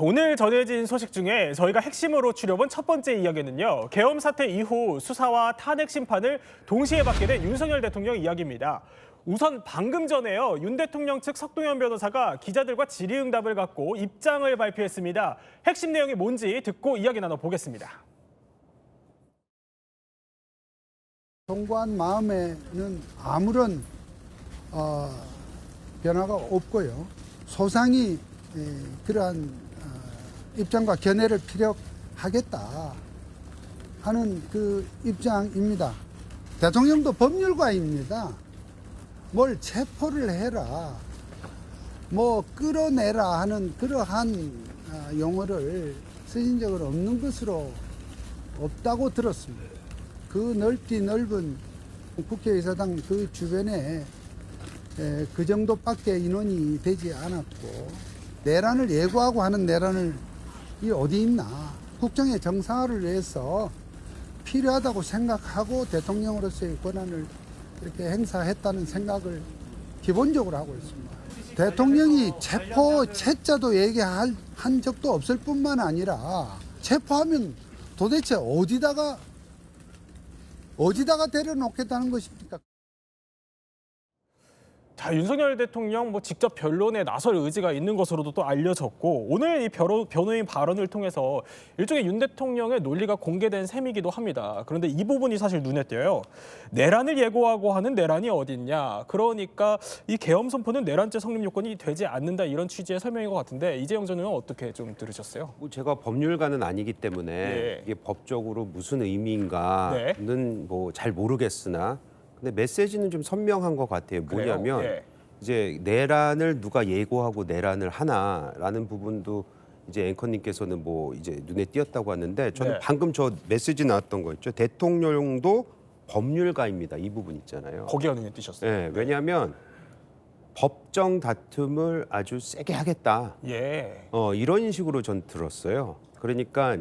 오늘 전해진 소식 중에 저희가 핵심으로 추려본 첫 번째 이야기는요. 계엄 사태 이후 수사와 탄핵 심판을 동시에 받게 된 윤석열 대통령 이야기입니다. 우선 방금 전에요. 윤 대통령 측 석동현 변호사가 기자들과 질의응답을 갖고 입장을 발표했습니다. 핵심 내용이 뭔지 듣고 이야기 나눠보겠습니다. 송구한 마음에는 아무런 어, 변화가 없고요. 소상히 에, 그러한 어, 입장과 견해를 필요하겠다 하는 그 입장입니다. 대통령도 법률가입니다. 뭘 체포를 해라, 뭐 끌어내라 하는 그러한 아, 용어를 쓰신 적은 없는 것으로 없다고 들었습니다. 그 넓디 넓은 국회의사당 그 주변에 에, 그 정도밖에 인원이 되지 않았고 내란을 예고하고 하는 내란을 이 어디 있나 국정의 정상화를 위해서 필요하다고 생각하고 대통령으로서의 권한을 이렇게 행사했다는 생각을 기본적으로 하고 있습니다. 대통령이 체포 채자도 얘기할 한 적도 없을 뿐만 아니라 체포하면 도대체 어디다가 어디다가 데려놓겠다는 것입니까? 자, 윤석열 대통령 뭐 직접 변론에 나설 의지가 있는 것으로도 또 알려졌고 오늘 이 변호, 변호인 발언을 통해서 일종의 윤 대통령의 논리가 공개된 셈이기도 합니다. 그런데 이 부분이 사실 눈에 띄어요. 내란을 예고하고 하는 내란이 어딨냐. 그러니까 이 계엄 선포는 내란죄 성립 요건이 되지 않는다 이런 취지의 설명인 것 같은데 이재영 전 의원 어떻게 좀 들으셨어요? 뭐 제가 법률가는 아니기 때문에 예. 이게 법적으로 무슨 의미인가는 네. 뭐잘 모르겠으나 근데 메시지는 좀 선명한 것 같아요. 그래요? 뭐냐면 예. 이제 내란을 누가 예고하고 내란을 하나라는 부분도 이제 앵커님께서는 뭐 이제 눈에 띄었다고 하는데 저는 네. 방금 저 메시지 나왔던 거 있죠. 대통령도 법률가입니다. 이 부분 있잖아요. 거기가 눈에 띄셨어요. 예, 왜냐하면 법정 다툼을 아주 세게 하겠다. 예. 어, 이런 식으로 전 들었어요. 그러니까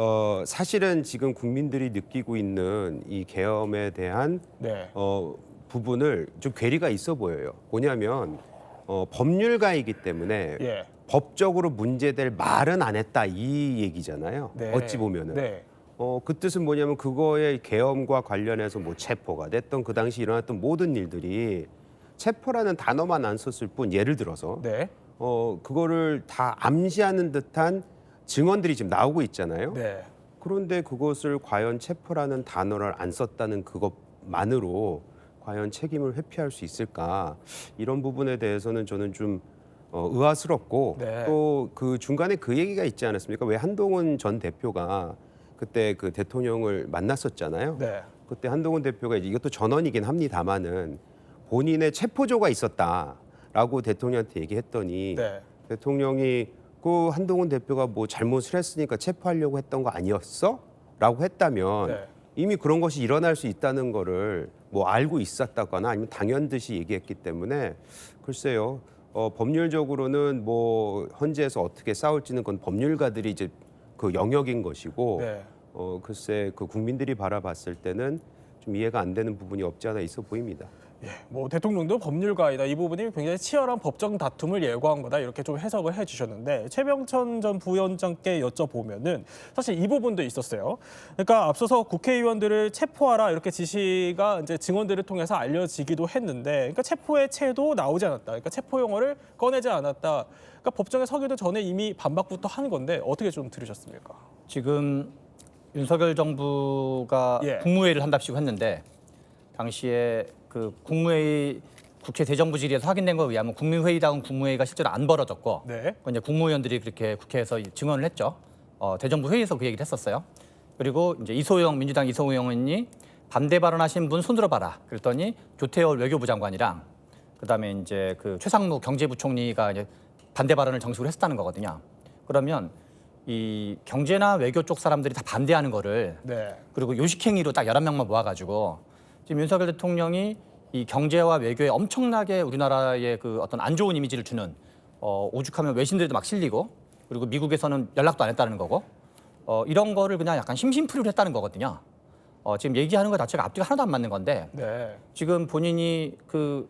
어, 사실은 지금 국민들이 느끼고 있는 이 계엄에 대한 네. 어, 부분을 좀 괴리가 있어 보여요. 뭐냐면 어, 법률가이기 때문에 예. 법적으로 문제될 말은 안 했다 이 얘기잖아요. 네. 어찌 보면은. 네. 어, 그 뜻은 뭐냐면 그거의 계엄과 관련해서 뭐 체포가 됐던 그 당시 일어났던 모든 일들이 체포라는 단어만 안 썼을 뿐 예를 들어서 네. 어 그거를 다 암시하는 듯한 증언들이 지금 나오고 있잖아요. 네. 그런데 그것을 과연 체포라는 단어를 안 썼다는 그것만으로 과연 책임을 회피할 수 있을까 이런 부분에 대해서는 저는 좀 어, 의아스럽고 네. 또그 중간에 그 얘기가 있지 않았습니까? 왜 한동훈 전 대표가 그때 그 대통령을 만났었잖아요. 네. 그때 한동훈 대표가 이것도 전언이긴 합니다만은 본인의 체포조가 있었다라고 대통령한테 얘기했더니 네. 대통령이 그 한동훈 대표가 뭐 잘못을 했으니까 체포하려고 했던 거 아니었어? 라고 했다면 네. 이미 그런 것이 일어날 수 있다는 거를 뭐 알고 있었다거나 아니면 당연듯이 얘기했기 때문에 글쎄요. 어, 법률적으로는 뭐 헌재에서 어떻게 싸울지는 그건 법률가들이 이제 그 영역인 것이고 네. 어, 글쎄 그 국민들이 바라봤을 때는 좀 이해가 안 되는 부분이 없지 않아 있어 보입니다. 예, 뭐 대통령도 법률가이다 이 부분이 굉장히 치열한 법정 다툼을 예고한 거다 이렇게 좀 해석을 해주셨는데 최병천 전 부위원장께 여쭤보면은 사실 이 부분도 있었어요. 그러니까 앞서서 국회의원들을 체포하라 이렇게 지시가 이제 증언들을 통해서 알려지기도 했는데, 그러니까 체포의 체도 나오지 않았다. 그러니까 체포 용어를 꺼내지 않았다. 그러니까 법정에 서기도 전에 이미 반박부터 한 건데 어떻게 좀 들으셨습니까? 지금 윤석열 정부가 예. 국무회의를 한답시고 했는데 당시에 그 국무회의 국회 대정부 질의에서 확인된 거에 의하면 국민회의다운 국무회의가 실제로 안 벌어졌고 네. 이제 국무위원들이 그렇게 국회에서 증언을 했죠. 어, 대정부 회의에서 그 얘기를 했었어요. 그리고 이제 이소영 민주당 이소영 의원이 반대 발언하신 분 손들어 봐라. 그랬더니 조태열 외교부 장관이랑 그다음에 이제 그 최상무 경제부총리가 이제 반대 발언을 정식으로 했다는 거거든요. 그러면 이 경제나 외교 쪽 사람들이 다 반대하는 거를 네. 그리고 요식행위로 딱 11명만 모아가지고 지금 윤석열 대통령이 이 경제와 외교에 엄청나게 우리나라의 그 어떤 안 좋은 이미지를 주는 어, 오죽하면 외신들도 막 실리고 그리고 미국에서는 연락도 안 했다는 거고 어, 이런 거를 그냥 약간 심심풀이로 했다는 거거든요. 어, 지금 얘기하는 것 자체가 앞뒤가 하나도 안 맞는 건데 네. 지금 본인이 그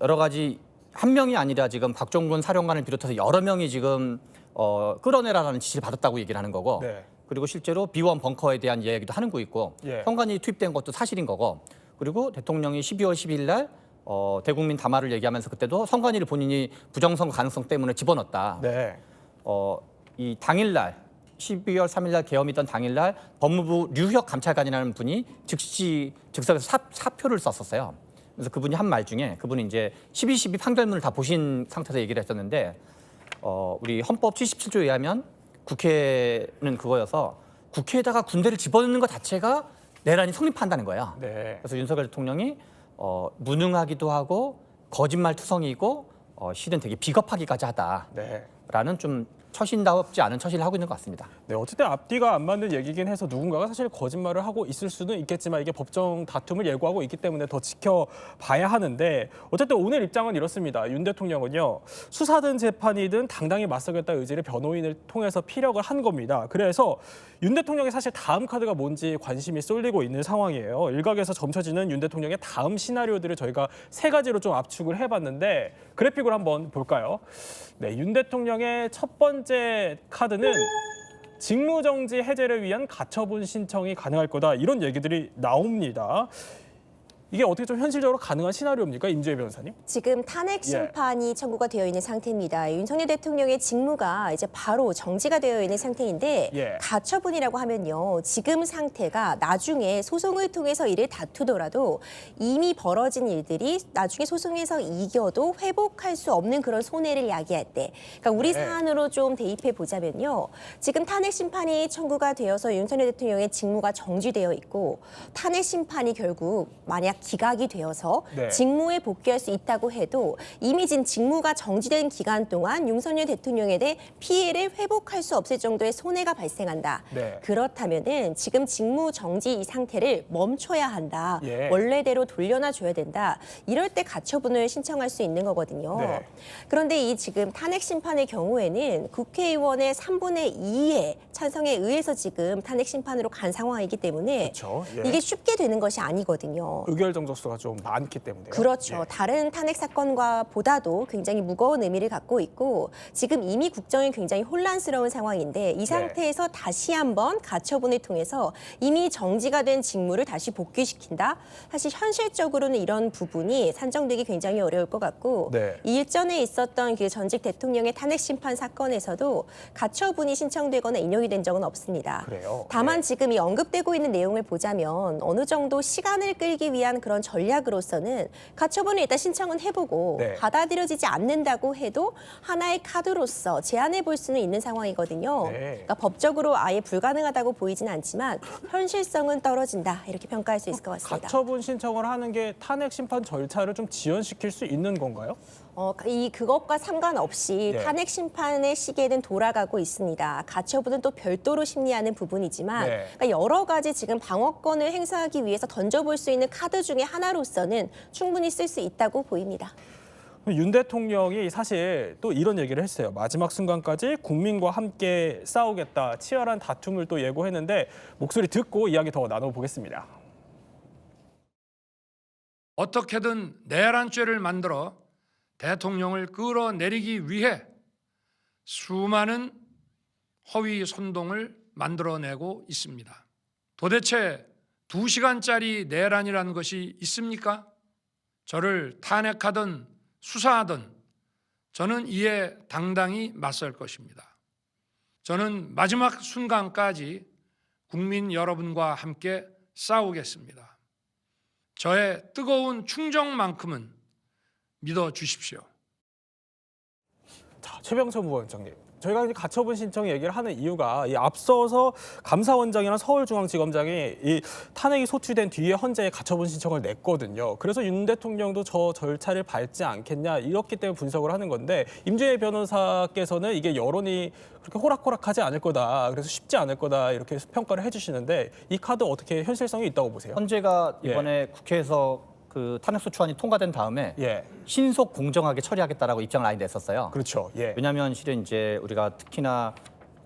여러 가지 한 명이 아니라 지금 박종근 사령관을 비롯해서 여러 명이 지금 어, 끌어내라라는 지시를 받았다고 얘기를 하는 거고 네. 그리고 실제로 비원 벙커에 대한 이야기도 하는 거 있고 예. 선관위 투입된 것도 사실인 거고 그리고 대통령이 12월 10일 날 어, 대국민 담화를 얘기하면서 그때도 선관위를 본인이 부정선거 가능성 때문에 집어넣었다. 네. 어, 이 당일날 12월 3일날 계엄이던 당일날 법무부 류혁 감찰관이라는 분이 즉시 즉석에서 사, 사표를 썼었어요. 그래서 그분이 한 말 중에 그분이 이제 12.12 판결문을 다 보신 상태에서 얘기를 했었는데 어, 우리 헌법 77조에 의하면 국회는 그거여서 국회에다가 군대를 집어넣는 것 자체가 내란이 성립한다는 거예요. 네. 그래서 윤석열 대통령이 어, 무능하기도 하고 거짓말 투성이고 어, 실은 되게 비겁하기까지 하다. 네. 라는 좀 처신답지 않은 처신을 하고 있는 것 같습니다. 네, 어쨌든 앞뒤가 안 맞는 얘기긴 해서 누군가가 사실 거짓말을 하고 있을 수는 있겠지만 이게 법정 다툼을 예고하고 있기 때문에 더 지켜봐야 하는데 어쨌든 오늘 입장은 이렇습니다. 윤 대통령은요 수사든 재판이든 당당히 맞서겠다 의지를 변호인을 통해서 피력을 한 겁니다. 그래서 윤 대통령의 사실 다음 카드가 뭔지 관심이 쏠리고 있는 상황이에요. 일각에서 점쳐지는 윤 대통령의 다음 시나리오들을 저희가 세 가지로 좀 압축을 해봤는데 그래픽을 한번 볼까요? 네, 윤 대통령의 첫 번째 카드는 직무정지 해제를 위한 가처분 신청이 가능할 거다 이런 얘기들이 나옵니다. 이게 어떻게 좀 현실적으로 가능한 시나리오입니까, 임주혜 변호사님? 지금 탄핵 심판이 청구가 되어 있는 상태입니다. 윤석열 대통령의 직무가 이제 바로 정지가 되어 있는 상태인데 예. 가처분이라고 하면요. 지금 상태가 나중에 소송을 통해서 이를 다투더라도 이미 벌어진 일들이 나중에 소송에서 이겨도 회복할 수 없는 그런 손해를 야기할 때. 그러니까 우리 네. 사안으로 좀 대입해 보자면요. 지금 탄핵 심판이 청구가 되어서 윤석열 대통령의 직무가 정지되어 있고 탄핵 심판이 결국 만약 기각이 되어서 네. 직무에 복귀할 수 있다고 해도 이미 진 직무가 정지된 기간 동안 윤석열 대통령에 대해 피해를 회복할 수 없을 정도의 손해가 발생한다. 네. 그렇다면은 지금 직무 정지 이 상태를 멈춰야 한다. 예. 원래대로 돌려놔 줘야 된다. 이럴 때 가처분을 신청할 수 있는 거거든요. 네. 그런데 이 지금 탄핵 심판의 경우에는 국회의원의 3분의 2의 찬성에 의해서 지금 탄핵 심판으로 간 상황이기 때문에 그렇죠. 예. 이게 쉽게 되는 것이 아니거든요. 의결 정족수가 좀 많기 때문에 그렇죠. 예. 다른 탄핵 사건과 보다도 굉장히 무거운 의미를 갖고 있고 지금 이미 국정이 굉장히 혼란스러운 상황인데 네. 이 상태에서 다시 한번 가처분을 통해서 이미 정지가 된 직무를 다시 복귀시킨다. 사실 현실적으로는 이런 부분이 산정되기 굉장히 어려울 것 같고 네. 일전에 있었던 그 전직 대통령의 탄핵 심판 사건에서도 가처분이 신청되거나 인용이 된 적은 없습니다. 그래요? 다만 네. 지금 이 언급되고 있는 내용을 보자면 어느 정도 시간을 끌기 위한 그런 전략으로서는 가처분을 일단 신청은 해보고 네. 받아들여지지 않는다고 해도 하나의 카드로서 제안해 볼 수는 있는 상황이거든요. 네. 그러니까 법적으로 아예 불가능하다고 보이지는 않지만 현실성은 떨어진다 이렇게 평가할 수 있을 것 같습니다. 가처분 신청을 하는 게 탄핵 심판 절차를 좀 지연시킬 수 있는 건가요? 어, 이 그것과 상관없이 예. 탄핵 심판의 시계는 돌아가고 있습니다. 가처분은 또 별도로 심리하는 부분이지만 네. 그러니까 여러 가지 지금 방어권을 행사하기 위해서 던져볼 수 있는 카드 중에 하나로서는 충분히 쓸 수 있다고 보입니다. 윤 대통령이 사실 또 이런 얘기를 했어요. 마지막 순간까지 국민과 함께 싸우겠다, 치열한 다툼을 또 예고했는데 목소리 듣고 이야기 더 나눠보겠습니다. 어떻게든 내란 죄를 만들어 대통령을 끌어내리기 위해 수많은 허위 선동을 만들어내고 있습니다. 도대체 두 시간짜리 내란이라는 것이 있습니까? 저를 탄핵하든 수사하든 저는 이에 당당히 맞설 것입니다. 저는 마지막 순간까지 국민 여러분과 함께 싸우겠습니다. 저의 뜨거운 충정만큼은 믿어 주십시오. 자, 최병철 부원장님. 저희가 이제 가처분 신청 얘기를 하는 이유가 이 앞서서 감사원장이나 서울중앙지검장이 이 탄핵이 소추된 뒤에 헌재에 가처분 신청을 냈거든요. 그래서 윤 대통령도 저 절차를 밟지 않겠냐 이렇기 때문에 분석을 하는 건데 임주혜 변호사께서는 이게 여론이 그렇게 호락호락하지 않을 거다. 그래서 쉽지 않을 거다 이렇게 평가를 해주시는데 이 카드 어떻게 현실성이 있다고 보세요? 헌재가 예. 이번에 국회에서 그 탄핵 소추안이 통과된 다음에 예, 신속 공정하게 처리하겠다라고 입장을 아예 냈었어요. 그렇죠. 예, 왜냐하면 실은 이제 우리가 특히나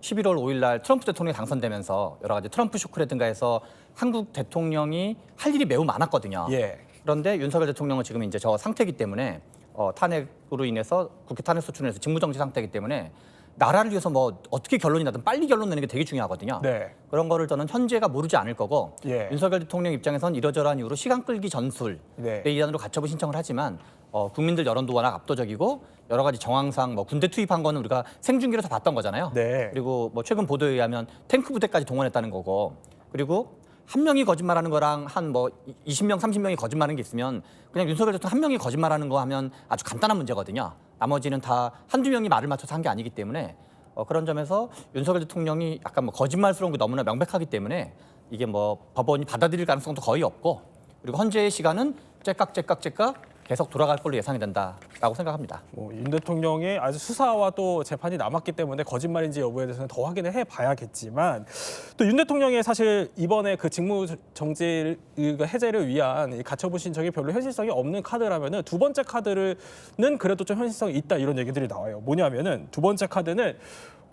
11월 5일 날 트럼프 대통령이 당선되면서 여러 가지 트럼프 쇼크라든가 해서 한국 대통령이 할 일이 매우 많았거든요. 예. 그런데 윤석열 대통령은 지금 이제 저 상태이기 때문에 어, 탄핵으로 인해서 국회 탄핵 소추를 해서 직무정지 상태이기 때문에 나라를 위해서 뭐 어떻게 결론이 나든 빨리 결론 내는 게 되게 중요하거든요. 네. 그런 거를 저는 현재가 모르지 않을 거고 예. 윤석열 대통령 입장에선 이러저러한 이유로 시간 끌기 전술 네. 의 이안으로 가처분 신청을 하지만 어, 국민들 여론도 워낙 압도적이고 여러 가지 정황상 뭐 군대 투입한 거는 우리가 생중계로 서 봤던 거잖아요. 네. 그리고 뭐 최근 보도에 의하면 탱크 부대까지 동원했다는 거고 그리고 한 명이 거짓말하는 거랑 한 뭐 20명, 30명이 거짓말하는 게 있으면 그냥 윤석열 대통령 한 명이 거짓말하는 거 하면 아주 간단한 문제거든요. 나머지는 다 한두 명이 말을 맞춰서 한 게 아니기 때문에 어, 그런 점에서 윤석열 대통령이 약간 뭐 거짓말스러운 게 너무나 명백하기 때문에 이게 뭐 법원이 받아들일 가능성도 거의 없고 그리고 현재의 시간은 째깍째깍째깍 계속 돌아갈 걸로 예상이 된다라고 생각합니다. 뭐 윤 대통령의 아주 수사와 또 재판이 남았기 때문에 거짓말인지 여부에 대해서는 더 확인을 해봐야겠지만 또 윤 대통령의 사실 이번에 그 직무 정지 해제를 위한 이 가처분 신청이 별로 현실성이 없는 카드라면은 두 번째 카드는 그래도 좀 현실성이 있다 이런 얘기들이 나와요. 뭐냐면은 두 번째 카드는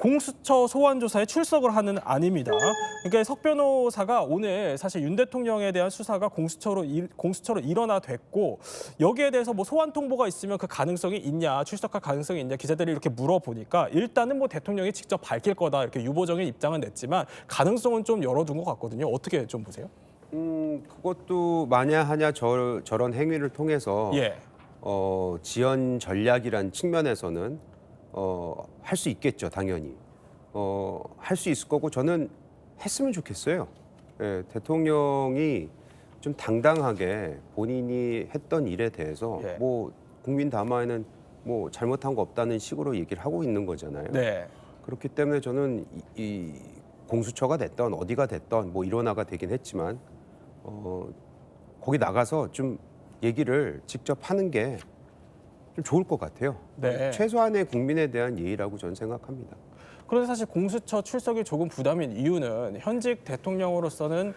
공수처 소환 조사에 출석을 하는 아닙니다. 그러니까 석 변호사가 오늘 사실 윤 대통령에 대한 수사가 공수처로 일, 공수처로 일어나 됐고 여기에 대해서 뭐 소환 통보가 있으면 그 가능성이 있냐 출석할 가능성이 있냐 기자들이 이렇게 물어보니까 일단은 뭐 대통령이 직접 밝힐 거다 이렇게 유보적인 입장은 냈지만 가능성은 좀 열어둔 것 같거든요. 어떻게 좀 보세요? 음, 그것도 마냐 하냐 저, 저런 행위를 통해서 예. 어, 지연 전략이란 측면에서는 어, 할 수 있겠죠, 당연히. 어, 할 수 있을 거고 저는 했으면 좋겠어요. 예, 대통령이 좀 당당하게 본인이 했던 일에 대해서 예. 뭐 국민 담화에는 뭐 잘못한 거 없다는 식으로 얘기를 하고 있는 거잖아요. 네. 그렇기 때문에 저는 이, 이 공수처가 됐던 어디가 됐던 뭐 일원화가 되긴 했지만 어, 거기 나가서 좀 얘기를 직접 하는 게 좀 좋을 것 같아요. 네. 최소한의 국민에 대한 예의라고 저는 생각합니다. 그런데 사실 공수처 출석이 조금 부담인 이유는 현직 대통령으로서는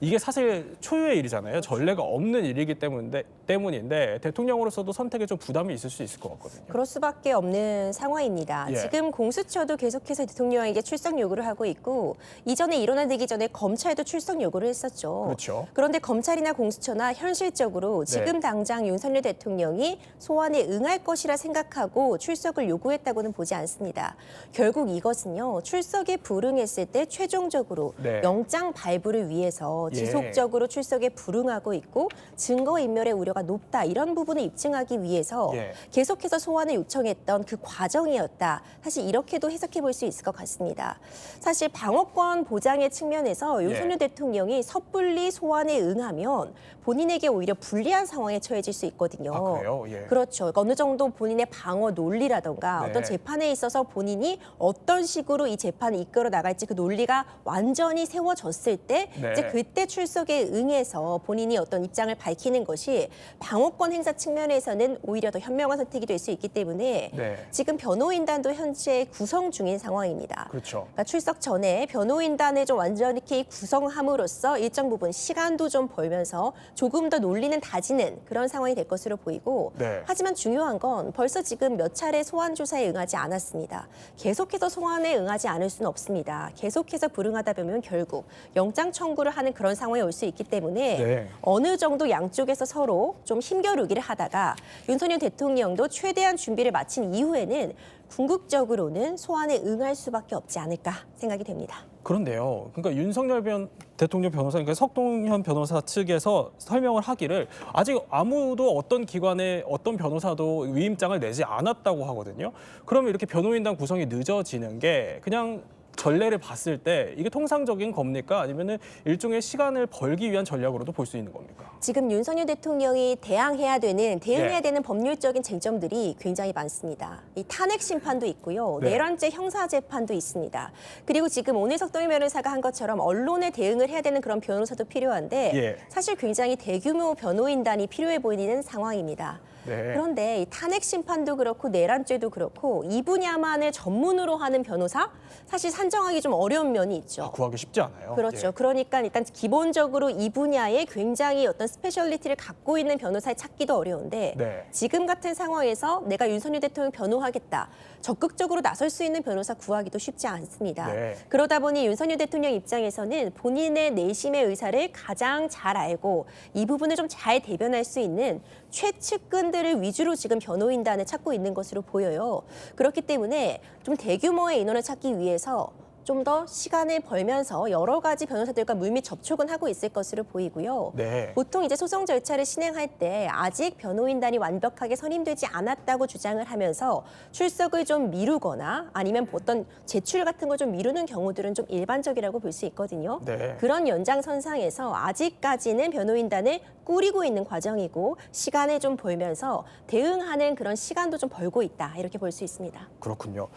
이게 사실 초유의 일이잖아요. 전례가 없는 일이기 때문인데, 때문인데 대통령으로서도 선택에 좀 부담이 있을 수 있을 것 같거든요. 그럴 수밖에 없는 상황입니다. 예. 지금 공수처도 계속해서 대통령에게 출석 요구를 하고 있고 이전에 일어나기 전에 검찰도 출석 요구를 했었죠. 그렇죠. 그런데 검찰이나 공수처나 현실적으로 지금 네. 당장 윤석열 대통령이 소환에 응할 것이라 생각하고 출석을 요구했다고는 보지 않습니다. 결국 이것은요 출석에 불응했을 때 최종적으로 네. 영장 발부를 위해서 예. 지속적으로 출석에 불응하고 있고 증거 인멸의 우려가 높다 이런 부분을 입증하기 위해서 예. 계속해서 소환을 요청했던 그 과정이었다. 사실 이렇게도 해석해 볼 수 있을 것 같습니다. 사실 방어권 보장의 측면에서 윤석열 예. 대통령이 섣불리 소환에 응하면 본인에게 오히려 불리한 상황에 처해질 수 있거든요. 아, 그래요? 예. 그렇죠. 어느 정도 본인의 방어 논리라던가 네. 어떤 재판에 있어서 본인이 어떤 식으로 이 재판을 이끌어 나갈지 그 논리가 완전히 세워졌을 때 네. 이제 그때 출석에 응해서 본인이 어떤 입장을 밝히는 것이 방어권 행사 측면에서는 오히려 더 현명한 선택이 될 수 있기 때문에 네. 지금 변호인단도 현재 구성 중인 상황입니다. 그렇죠. 그러니까 출석 전에 변호인단을 좀 완전히 구성함으로써 일정 부분 시간도 좀 벌면서 조금 더 논리는 다지는 그런 상황이 될 것으로 보이고 네. 하지만 중요한 건 벌써 지금 몇 차례 소환 조사에 응하지 않았습니다. 계속해서 소환에 응하지 않을 수는 없습니다. 계속해서 불응하다 보면 결국 영장 청구를 하는 그런 상황이 올 수 있기 때문에 네. 어느 정도 양쪽에서 서로 좀 힘겨루기를 하다가 윤석열 대통령도 최대한 준비를 마친 이후에는 궁극적으로는 소환에 응할 수밖에 없지 않을까 생각이 됩니다. 그런데요. 그러니까 윤석열 변, 대통령 변호사, 그러니까 석동현 변호사 측에서 설명을 하기를 아직 아무도 어떤 기관에 어떤 변호사도 위임장을 내지 않았다고 하거든요. 그러면 이렇게 변호인단 구성이 늦어지는 게 그냥 전례를 봤을 때 이게 통상적인 겁니까? 아니면은 일종의 시간을 벌기 위한 전략으로도 볼 수 있는 겁니까? 지금 윤석열 대통령이 대항해야 되는 대응해야 예. 되는 법률적인 쟁점들이 굉장히 많습니다. 이 탄핵 심판도 있고요, 네. 내란죄 형사 재판도 있습니다. 그리고 지금 오늘 석동일 변호사가 한 것처럼 언론에 대응을 해야 되는 그런 변호사도 필요한데 예. 사실 굉장히 대규모 변호인단이 필요해 보이는 상황입니다. 네. 그런데 이 탄핵 심판도 그렇고 내란죄도 그렇고 이 분야만을 전문으로 하는 변호사 사실 산정하기 좀 어려운 면이 있죠. 구하기 쉽지 않아요. 그렇죠. 예. 그러니까 일단 기본적으로 이 분야에 굉장히 어떤 스페셜리티를 갖고 있는 변호사를 찾기도 어려운데 네. 지금 같은 상황에서 내가 윤석열 대통령 변호하겠다. 적극적으로 나설 수 있는 변호사 구하기도 쉽지 않습니다. 네. 그러다 보니 윤석열 대통령 입장에서는 본인의 내심의 의사를 가장 잘 알고 이 부분을 좀 잘 대변할 수 있는 최측근들 소상들을 위주로 지금 변호인단을 찾고 있는 것으로 보여요. 그렇기 때문에 좀 대규모의 인원을 찾기 위해서 좀 더 시간을 벌면서 여러 가지 변호사들과 물밑 접촉은 하고 있을 것으로 보이고요. 네. 보통 이제 소송 절차를 진행할 때 아직 변호인단이 완벽하게 선임되지 않았다고 주장을 하면서 출석을 좀 미루거나 아니면 어떤 제출 같은 걸 좀 미루는 경우들은 좀 일반적이라고 볼 수 있거든요. 네. 그런 연장선상에서 아직까지는 변호인단을 꾸리고 있는 과정이고 시간을 좀 벌면서 대응하는 그런 시간도 좀 벌고 있다 이렇게 볼 수 있습니다. 그렇군요.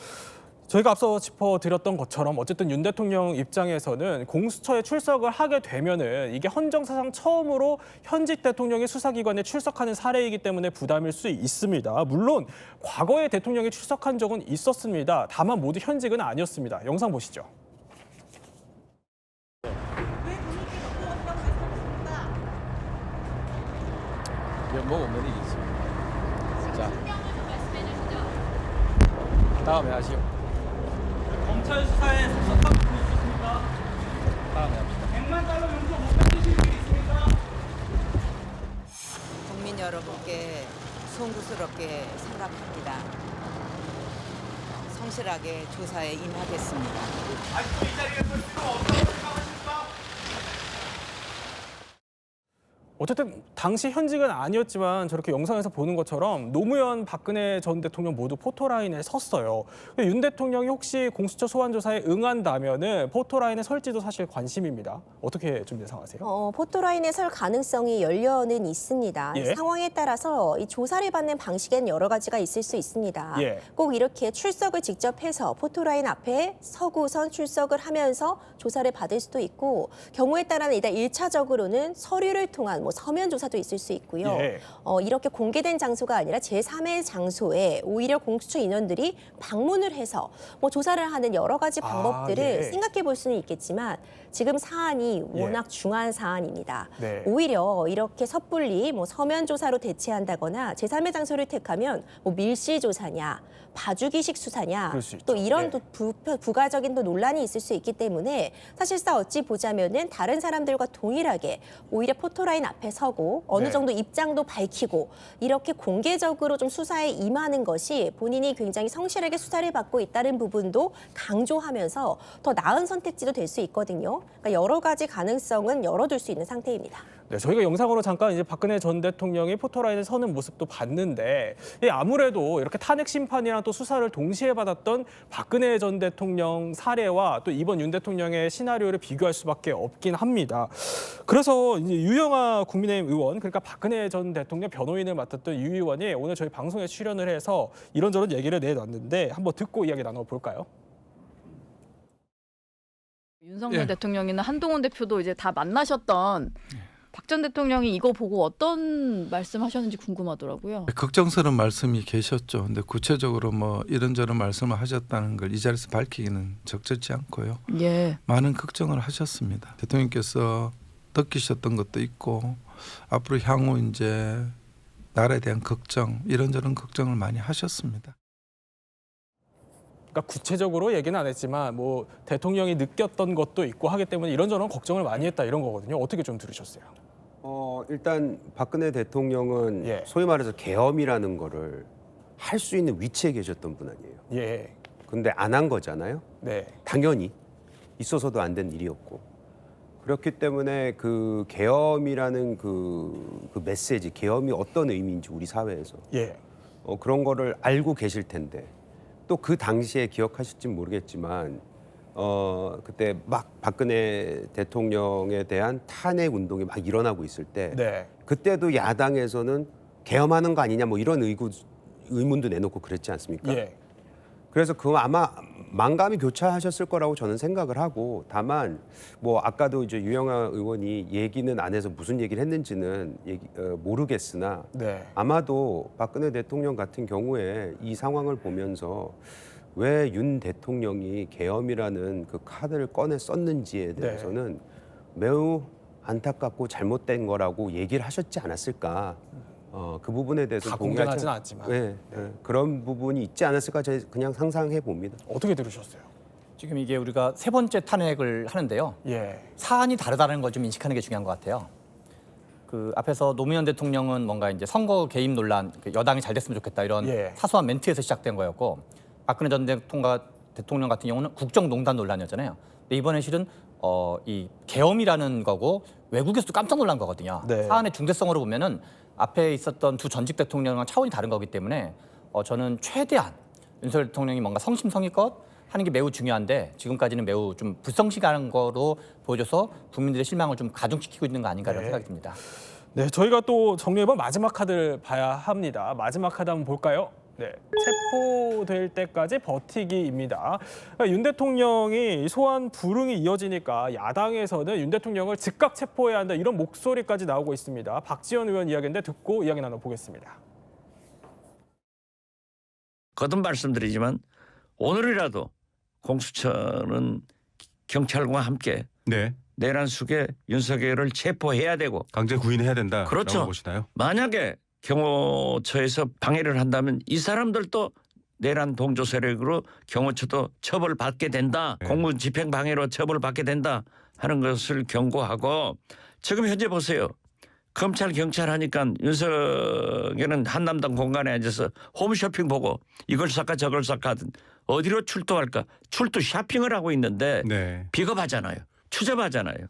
저희가 앞서 짚어드렸던 것처럼 어쨌든 윤 대통령 입장에서는 공수처에 출석을 하게 되면은 이게 헌정사상 처음으로 현직 대통령이 수사기관에 출석하는 사례이기 때문에 부담일 수 있습니다. 물론 과거에 대통령이 출석한 적은 있었습니다. 다만 모두 현직은 아니었습니다. 영상 보시죠. 면목 없는 일이지. 자, 다음에 하시오. 검찰 수사에 출석한 분이 있습니까? 다음에 합시다. 100만 달러 용도 못 받으실 분 있습니까? 국민 여러분께 송구스럽게 생각합니다. 성실하게 조사에 임하겠습니다. 아직도 이 자리에 설 필요 없다고 생각하십니까? 어쨌든 당시 현직은 아니었지만 저렇게 영상에서 보는 것처럼 노무현, 박근혜 전 대통령 모두 포토라인에 섰어요. 윤 대통령이 혹시 공수처 소환 조사에 응한다면은 포토라인에 설지도 사실 관심입니다. 어떻게 좀 예상하세요? 어, 포토라인에 설 가능성이 열려는 있습니다. 예. 상황에 따라서 이 조사를 받는 방식엔 여러 가지가 있을 수 있습니다. 예. 꼭 이렇게 출석을 직접 해서 포토라인 앞에 서고선 출석을 하면서 조사를 받을 수도 있고 경우에 따라는 일단 일차적으로는 서류를 통한 뭐 서면 조사도 있을 수 있고요. 예. 어, 이렇게 공개된 장소가 아니라 제3의 장소에 오히려 공수처 인원들이 방문을 해서 뭐 조사를 하는 여러 가지 아, 방법들을 예. 생각해 볼 수는 있겠지만 지금 사안이 예. 워낙 중요한 사안입니다. 네. 오히려 이렇게 섣불리 뭐 서면 조사로 대체한다거나 제3의 장소를 택하면 뭐 밀실 조사냐, 봐주기식 수사냐. 또 이런 예. 또 부, 부가적인 또 논란이 있을 수 있기 때문에 사실상 어찌 보자면은 다른 사람들과 동일하게 오히려 포토라인 앞에 서고 어느 네. 정도 입장도 밝히고 이렇게 공개적으로 좀 수사에 임하는 것이 본인이 굉장히 성실하게 수사를 받고 있다는 부분도 강조하면서 더 나은 선택지도 될 수 있거든요. 그러니까 여러 가지 가능성은 열어둘 수 있는 상태입니다. 네, 저희가 영상으로 잠깐 이제 박근혜 전 대통령이 포토라인에 서는 모습도 봤는데 이 아무래도 이렇게 탄핵 심판이랑 또 수사를 동시에 받았던 박근혜 전 대통령 사례와 또 이번 윤 대통령의 시나리오를 비교할 수밖에 없긴 합니다. 그래서 이제 유영아 국민의힘 의원 그러니까 박근혜 전 대통령 변호인을 맡았던 유 의원이 오늘 저희 방송에 출연을 해서 이런저런 얘기를 내놨는데 한번 듣고 이야기 나눠볼까요? 윤석열 예. 대통령이나 한동훈 대표도 이제 다 만나셨던 박 전 대통령이 이거 보고 어떤 말씀하셨는지 궁금하더라고요. 걱정스러운 말씀이 계셨죠. 근데 구체적으로 뭐 이런저런 말씀을 하셨다는 걸 이 자리에서 밝히기는 적절치 않고요. 예. 많은 걱정을 하셨습니다. 대통령께서 느끼셨던 것도 있고 앞으로 향후 이제 나라에 대한 걱정 이런저런 걱정을 많이 하셨습니다. 그러니까 구체적으로 얘기는 안 했지만 뭐 대통령이 느꼈던 것도 있고 하기 때문에 이런저런 걱정을 많이 했다 이런 거거든요. 어떻게 좀 들으셨어요? 어, 일단 박근혜 대통령은 예. 소위 말해서 계엄이라는 거를 할 수 있는 위치에 계셨던 분 아니에요. 예, 근데 안 한 거잖아요. 네, 당연히 있어서도 안 된 일이었고 그렇기 때문에 그 계엄이라는 그, 그 메시지, 계엄이 어떤 의미인지 우리 사회에서 예, 어, 그런 거를 알고 계실 텐데 또 그 당시에 기억하실진 모르겠지만 어, 그때 막 박근혜 대통령에 대한 탄핵 운동이 막 일어나고 있을 때 네, 그때도 야당에서는 계엄하는 거 아니냐 뭐 이런 의구, 의문도 내놓고 그랬지 않습니까? 예, 그래서 그 아마 만감이 교차하셨을 거라고 저는 생각을 하고 다만 뭐 아까도 이제 유영아 의원이 얘기는 안 해서 무슨 얘기를 했는지는 얘기, 어, 모르겠으나 네, 아마도 박근혜 대통령 같은 경우에 이 상황을 보면서 왜 윤 대통령이 계엄이라는 그 카드를 꺼내 썼는지에 네. 대해서는 매우 안타깝고 잘못된 거라고 얘기를 하셨지 않았을까. 어, 그 부분에 대해서 다 동의하지 공개하진 않- 않았지만. 네, 네. 그런 부분이 있지 않았을까 제가 그냥 상상해 봅니다. 어떻게 들으셨어요? 지금 이게 우리가 세 번째 탄핵을 하는데요. 예, 사안이 다르다는 걸 좀 인식하는 게 중요한 것 같아요. 그 앞에서 노무현 대통령은 뭔가 이제 선거 개입 논란, 그 여당이 잘 됐으면 좋겠다 이런 예. 사소한 멘트에서 시작된 거였고 박근혜 전 대통령, 대통령 같은 경우는 국정농단 논란이었잖아요. 근데 이번에 실은 어, 이 계엄이라는 거고 외국에서도 깜짝 놀란 거거든요. 네. 사안의 중대성으로 보면은 앞에 있었던 두 전직 대통령과 차원이 다른 거기 때문에 어, 저는 최대한 윤석열 대통령이 뭔가 성심성의껏 하는 게 매우 중요한데 지금까지는 매우 좀 불성실한 거로 보여줘서 국민들의 실망을 좀 가중시키고 있는 거 아닌가 이런 네. 생각이 듭니다. 네, 저희가 또 정리해본 마지막 카드를 봐야 합니다. 마지막 카드 한번 볼까요? 네, 체포될 때까지 버티기입니다. 그러니까 윤 대통령이 소환 불응이 이어지니까 야당에서는 윤 대통령을 즉각 체포해야 한다 이런 목소리까지 나오고 있습니다. 박지원 의원 이야기인데 듣고 이야기 나눠보겠습니다. 거듭 말씀드리지만 오늘이라도 공수처는 경찰과 함께 네. 내란 속에 윤석열을 체포해야 되고 강제 구인해야 된다. 그렇죠. 보시나요? 만약에 경호처에서 방해를 한다면 이 사람들도 내란 동조 세력으로 경호처도 처벌받게 된다. 네. 공무 집행 방해로 처벌받게 된다 하는 것을 경고하고 지금 현재 보세요. 검찰 경찰 하니까 윤석열은 한남당 공간에 앉아서 홈쇼핑 보고 이걸 쌀까 저걸 쌀까 하든 어디로 출두할까 출두 쇼핑을 하고 있는데 네. 비겁하잖아요. 추잡하잖아요.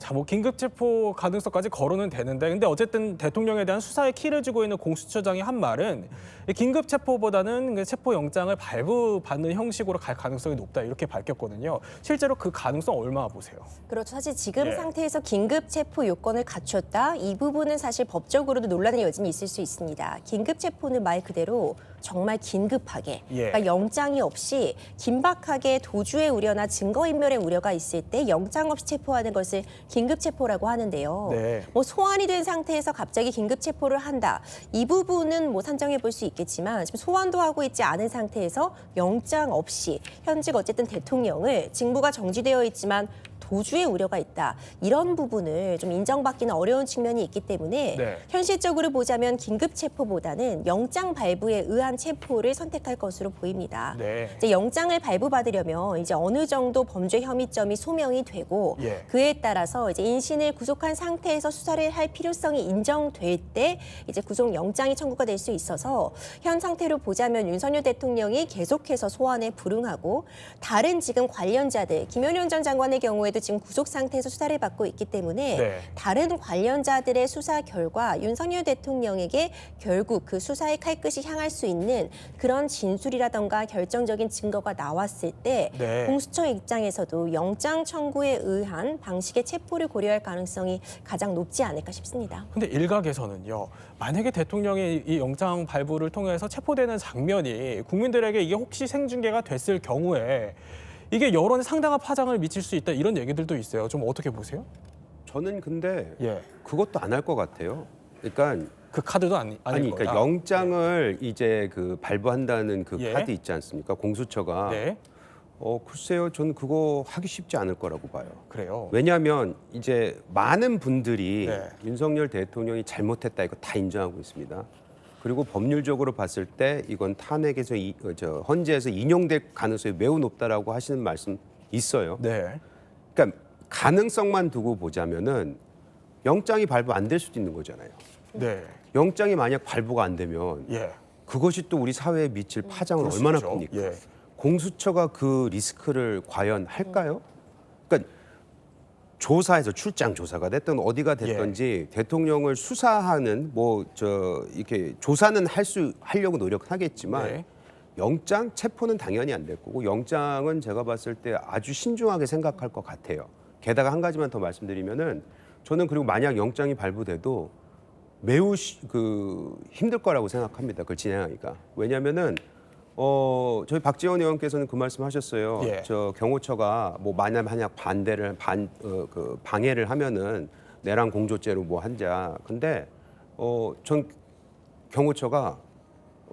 자, 뭐 긴급 체포 가능성까지 거론은 되는데, 근데 어쨌든 대통령에 대한 수사에 키를 주고 있는 공수처장이 한 말은 이 긴급 체포보다는 그 체포 영장을 발부받는 형식으로 갈 가능성이 높다 이렇게 밝혔거든요. 실제로 그 가능성 얼마나 보세요? 그렇죠. 사실 지금 예. 상태에서 긴급 체포 요건을 갖췄다. 이 부분은 사실 법적으로도 논란의 여지는 있을 수 있습니다. 긴급 체포는 말 그대로 정말 긴급하게, 예. 그러니까 영장이 없이 긴박하게 도주의 우려나 증거인멸의 우려가 있을 때 영장 없이 체포하는 것을 긴급 체포라고 하는데요. 네. 뭐 소환이 된 상태에서 갑자기 긴급 체포를 한다. 이 부분은 뭐 산정해 볼 수 있겠지만 지금 소환도 하고 있지 않은 상태에서 영장 없이 현직 어쨌든 대통령을 직무가 정지되어 있지만 도주의 우려가 있다. 이런 부분을 좀 인정받기는 어려운 측면이 있기 때문에 네. 현실적으로 보자면 긴급 체포보다는 영장 발부에 의한 체포를 선택할 것으로 보입니다. 네. 이제 영장을 발부받으려면 이제 어느 정도 범죄 혐의점이 소명이 되고 예. 그에 따라서 이제 인신을 구속한 상태에서 수사를 할 필요성이 인정될 때 이제 구속 영장이 청구가 될 수 있어서 현 상태로 보자면 윤석열 대통령이 계속해서 소환에 불응하고 다른 지금 관련자들 김현용 전 장관의 경우에도 지금 구속 상태에서 수사를 받고 있기 때문에 네. 다른 관련자들의 수사 결과 윤석열 대통령에게 결국 그 수사의 칼끝이 향할 수 있는 그런 진술이라던가 결정적인 증거가 나왔을 때 네. 공수처 입장에서도 영장 청구에 의한 방식의 체포를 고려할 가능성이 가장 높지 않을까 싶습니다. 근데 일각에서는요, 만약에 대통령이 이 영장 발부를 통해서 체포되는 장면이 국민들에게 이게 혹시 생중계가 됐을 경우에 이게 여론에 상당한 파장을 미칠 수 있다 이런 얘기들도 있어요. 좀 어떻게 보세요? 저는 근데 예, 그것도 안 할 것 같아요. 그러니까 그 카드도 아니 아니 거다. 그러니까 영장을 이제 그 발부한다는 그 예. 카드 있지 않습니까? 공수처가 네, 어 글쎄요, 저는 그거 하기 쉽지 않을 거라고 봐요. 그래요. 왜냐하면 이제 많은 분들이 네. 윤석열 대통령이 잘못했다 이거 다 인정하고 있습니다. 그리고 법률적으로 봤을 때 이건 탄핵에서 이, 어, 저 헌재에서 인용될 가능성이 매우 높다라고 하시는 말씀 있어요. 네, 그러니까 가능성만 두고 보자면은 영장이 발부 안 될 수도 있는 거잖아요. 네, 영장이 만약 발부가 안 되면 예. 그것이 또 우리 사회에 미칠 파장은 얼마나. 큽니까? 예. 공수처가 그 리스크를 과연 할까요? 조사에서 출장 조사가 됐든 어디가 됐든지 예. 대통령을 수사하는 뭐 저 이렇게 조사는 할 수 하려고 노력하겠지만 네. 영장 체포는 당연히 안 될 거고 영장은 제가 봤을 때 아주 신중하게 생각할 것 같아요. 게다가 한 가지만 더 말씀드리면은 저는 그리고 만약 영장이 발부돼도 매우 시- 그 힘들 거라고 생각합니다. 그걸 진행하기가. 왜냐면은 어 저희 박지원 의원께서는 그 말씀하셨어요. 예. 저 경호처가 뭐 만약 만약 반대를 반그 방해를 하면은 내란 공조죄로 뭐 한자. 근데 어 전 경호처가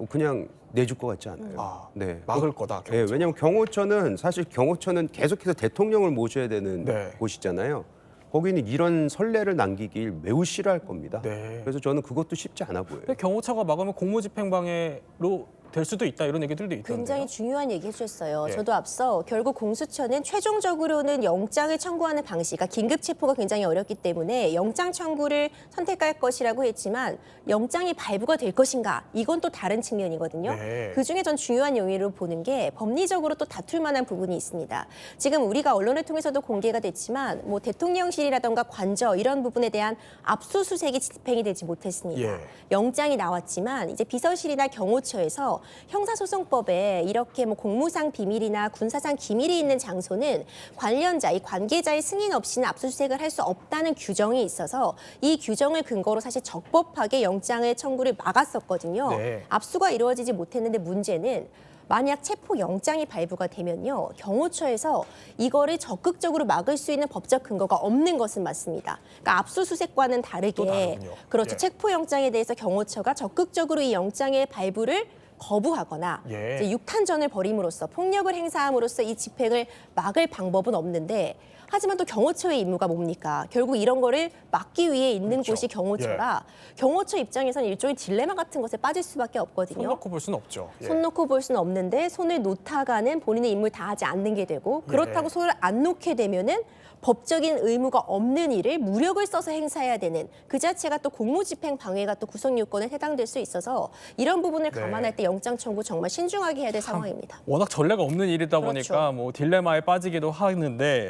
그냥 내줄 것 같지 않아요. 아, 네. 막을 거다. 네, 왜냐하면 경호처는 사실 경호처는 계속해서 대통령을 모셔야 되는 네. 곳이잖아요. 거기는 이런 선례를 남기길 매우 싫어할 겁니다. 네. 그래서 저는 그것도 쉽지 않아 보여요. 근데 경호처가 막으면 공무집행방해로 될 수도 있다 이런 얘기들도 있던데요. 굉장히 중요한 얘기 해주셨어요. 예. 저도 앞서 결국 공수처는 최종적으로는 영장을 청구하는 방식, 그러니까 긴급 체포가 굉장히 어렵기 때문에 영장 청구를 선택할 것이라고 했지만 영장이 발부가 될 것인가 이건 또 다른 측면이거든요. 네. 그 중에 전 중요한 용의로 보는 게 법리적으로 또 다툴 만한 부분이 있습니다. 지금 우리가 언론을 통해서도 공개가 됐지만 뭐 대통령실이라던가 관저 이런 부분에 대한 압수수색이 집행이 되지 못했습니다. 예. 영장이 나왔지만 이제 비서실이나 경호처에서 형사소송법에 이렇게 뭐 공무상 비밀이나 군사상 기밀이 있는 장소는 관련자, 이 관계자의 승인 없이는 압수수색을 할 수 없다는 규정이 있어서 이 규정을 근거로 사실 적법하게 영장을 청구를 막았었거든요. 네. 압수가 이루어지지 못했는데 문제는 만약 체포 영장이 발부가 되면요 경호처에서 이거를 적극적으로 막을 수 있는 법적 근거가 없는 것은 맞습니다. 그러니까 압수수색과는 또 다르게. 그렇죠 예. 체포 영장에 대해서 경호처가 적극적으로 이 영장의 발부를 거부하거나 예. 이제 육탄전을 벌임으로써 폭력을 행사함으로써 이 집행을 막을 방법은 없는데 하지만 또 경호처의 임무가 뭡니까? 결국 이런 거를 막기 위해 있는 그렇죠. 곳이 경호처라 경호처 입장에서는 일종의 딜레마 같은 것에 빠질 수밖에 없거든요. 손 놓고 볼 수는 없죠. 예. 손 놓고 볼 수는 없는데 손을 놓다가는 본인의 임무를 다하지 않는 게 되고 예. 그렇다고 손을 안 놓게 되면은 법적인 의무가 없는 일을 무력을 써서 행사해야 되는 그 자체가 또 공무집행 방해가 또 구성 요건에 해당될 수 있어서 이런 부분을 네. 감안할 때 영장 청구 정말 신중하게 해야 될 상황입니다. 워낙 전례가 없는 일이다 그렇죠. 보니까 뭐 딜레마에 빠지기도 하는데